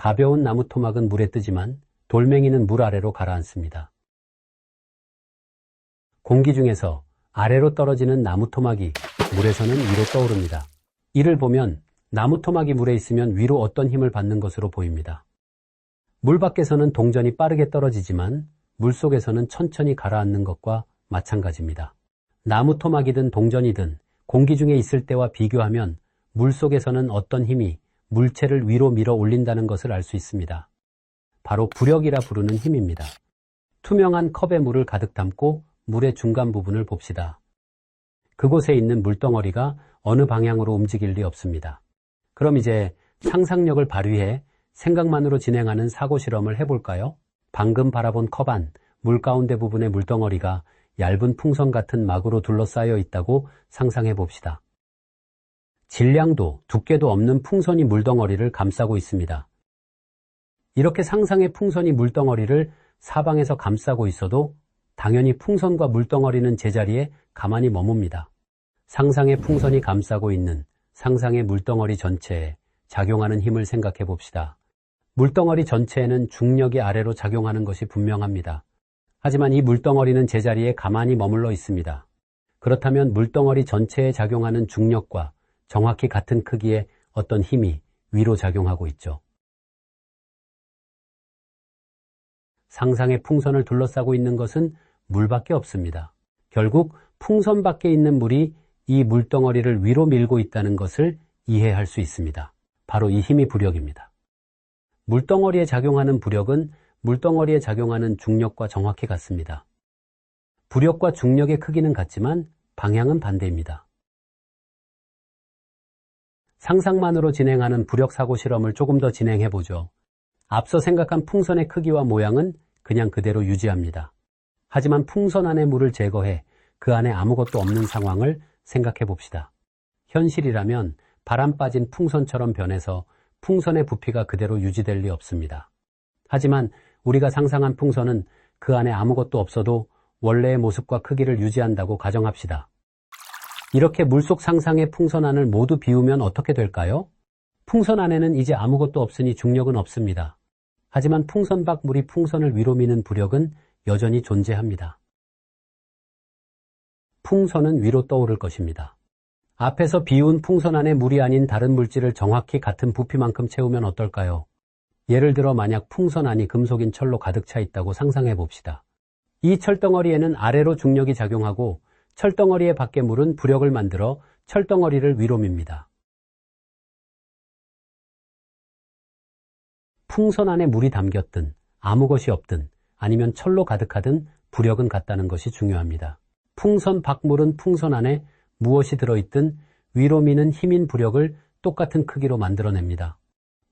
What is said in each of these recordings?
가벼운 나무 토막은 물에 뜨지만 돌멩이는 물 아래로 가라앉습니다. 공기 중에서 아래로 떨어지는 나무 토막이 물에서는 위로 떠오릅니다. 이를 보면 나무 토막이 물에 있으면 위로 어떤 힘을 받는 것으로 보입니다. 물 밖에서는 동전이 빠르게 떨어지지만 물 속에서는 천천히 가라앉는 것과 마찬가지입니다. 나무 토막이든 동전이든 공기 중에 있을 때와 비교하면 물 속에서는 어떤 힘이 물체를 위로 밀어 올린다는 것을 알 수 있습니다. 바로 부력이라 부르는 힘입니다. 투명한 컵에 물을 가득 담고 물의 중간 부분을 봅시다. 그곳에 있는 물덩어리가 어느 방향으로 움직일 리 없습니다. 그럼 이제 상상력을 발휘해 생각만으로 진행하는 사고 실험을 해볼까요? 방금 바라본 컵 안, 물 가운데 부분의 물덩어리가 얇은 풍선 같은 막으로 둘러싸여 있다고 상상해 봅시다. 질량도 두께도 없는 풍선이 물덩어리를 감싸고 있습니다. 이렇게 상상의 풍선이 물덩어리를 사방에서 감싸고 있어도 당연히 풍선과 물덩어리는 제자리에 가만히 머뭅니다. 상상의 풍선이 감싸고 있는 상상의 물덩어리 전체에 작용하는 힘을 생각해 봅시다. 물덩어리 전체에는 중력이 아래로 작용하는 것이 분명합니다. 하지만 이 물덩어리는 제자리에 가만히 머물러 있습니다. 그렇다면 물덩어리 전체에 작용하는 중력과 정확히 같은 크기의 어떤 힘이 위로 작용하고 있죠. 상상의 풍선을 둘러싸고 있는 것은 물밖에 없습니다. 결국 풍선 밖에 있는 물이 이 물덩어리를 위로 밀고 있다는 것을 이해할 수 있습니다. 바로 이 힘이 부력입니다. 물덩어리에 작용하는 부력은 물덩어리에 작용하는 중력과 정확히 같습니다. 부력과 중력의 크기는 같지만 방향은 반대입니다. 상상만으로 진행하는 부력 사고 실험을 조금 더 진행해 보죠. 앞서 생각한 풍선의 크기와 모양은 그냥 그대로 유지합니다. 하지만 풍선 안의 물을 제거해 그 안에 아무것도 없는 상황을 생각해 봅시다. 현실이라면 바람 빠진 풍선처럼 변해서 풍선의 부피가 그대로 유지될 리 없습니다. 하지만 우리가 상상한 풍선은 그 안에 아무것도 없어도 원래의 모습과 크기를 유지한다고 가정합시다. 이렇게 물속 상상의 풍선 안을 모두 비우면 어떻게 될까요? 풍선 안에는 이제 아무것도 없으니 중력은 없습니다. 하지만 풍선 밖 물이 풍선을 위로 미는 부력은 여전히 존재합니다. 풍선은 위로 떠오를 것입니다. 앞에서 비운 풍선 안에 물이 아닌 다른 물질을 정확히 같은 부피만큼 채우면 어떨까요? 예를 들어 만약 풍선 안이 금속인 철로 가득 차 있다고 상상해 봅시다. 이 철덩어리에는 아래로 중력이 작용하고 철덩어리의 밖에 물은 부력을 만들어 철덩어리를 위로 밉니다. 풍선 안에 물이 담겼든 아무 것이 없든 아니면 철로 가득하든 부력은 같다는 것이 중요합니다. 풍선 밖물은 풍선 안에 무엇이 들어있든 위로 미는 힘인 부력을 똑같은 크기로 만들어냅니다.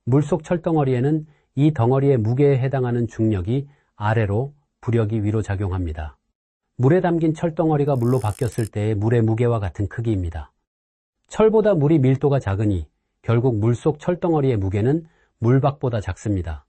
물속 철덩어리에는 이 덩어리의 무게에 해당하는 중력이 아래로 부력이 위로 작용합니다. 물에 담긴 철덩어리가 물로 바뀌었을 때의 물의 무게와 같은 크기입니다. 철보다 물이 밀도가 작으니 결국 물속 철덩어리의 무게는 물밖보다 작습니다.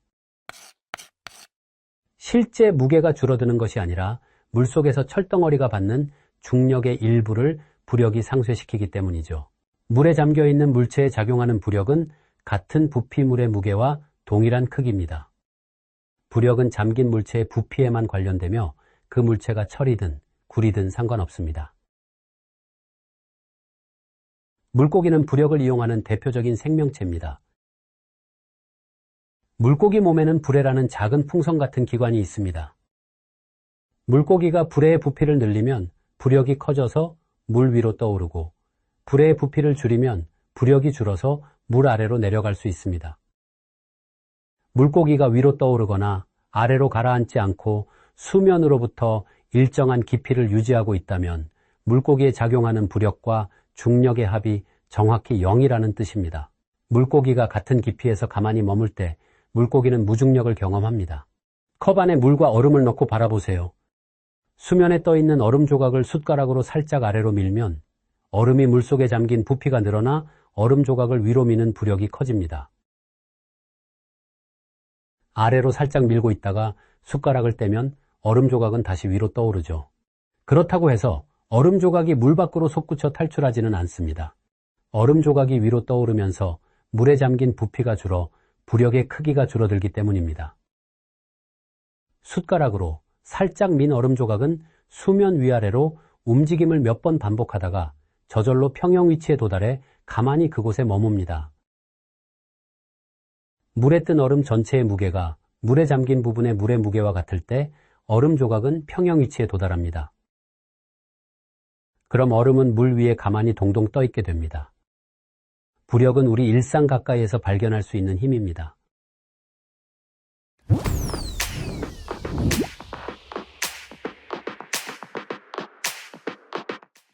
실제 무게가 줄어드는 것이 아니라 물속에서 철덩어리가 받는 중력의 일부를 부력이 상쇄시키기 때문이죠. 물에 잠겨 있는 물체에 작용하는 부력은 같은 부피물의 무게와 동일한 크기입니다. 부력은 잠긴 물체의 부피에만 관련되며 그 물체가 철이든 구리든 상관없습니다. 물고기는 부력을 이용하는 대표적인 생명체입니다. 물고기 몸에는 불에라는 작은 풍선 같은 기관이 있습니다. 물고기가 불의 부피를 늘리면 부력이 커져서 물 위로 떠오르고 불의 부피를 줄이면 부력이 줄어서 물 아래로 내려갈 수 있습니다. 물고기가 위로 떠오르거나 아래로 가라앉지 않고 수면으로부터 일정한 깊이를 유지하고 있다면 물고기에 작용하는 부력과 중력의 합이 정확히 0이라는 뜻입니다. 물고기가 같은 깊이에서 가만히 머물 때 물고기는 무중력을 경험합니다. 컵 안에 물과 얼음을 넣고 바라보세요. 수면에 떠 있는 얼음 조각을 숟가락으로 살짝 아래로 밀면 얼음이 물속에 잠긴 부피가 늘어나 얼음 조각을 위로 미는 부력이 커집니다. 아래로 살짝 밀고 있다가 숟가락을 떼면 얼음 조각은 다시 위로 떠오르죠. 그렇다고 해서 얼음 조각이 물 밖으로 솟구쳐 탈출하지는 않습니다. 얼음 조각이 위로 떠오르면서 물에 잠긴 부피가 줄어 부력의 크기가 줄어들기 때문입니다. 숟가락으로 살짝 민 얼음 조각은 수면 위아래로 움직임을 몇 번 반복하다가 저절로 평형 위치에 도달해 가만히 그곳에 머뭅니다. 물에 뜬 얼음 전체의 무게가 물에 잠긴 부분의 물의 무게와 같을 때 얼음 조각은 평형 위치에 도달합니다. 그럼 얼음은 물 위에 가만히 동동 떠 있게 됩니다. 부력은 우리 일상 가까이에서 발견할 수 있는 힘입니다.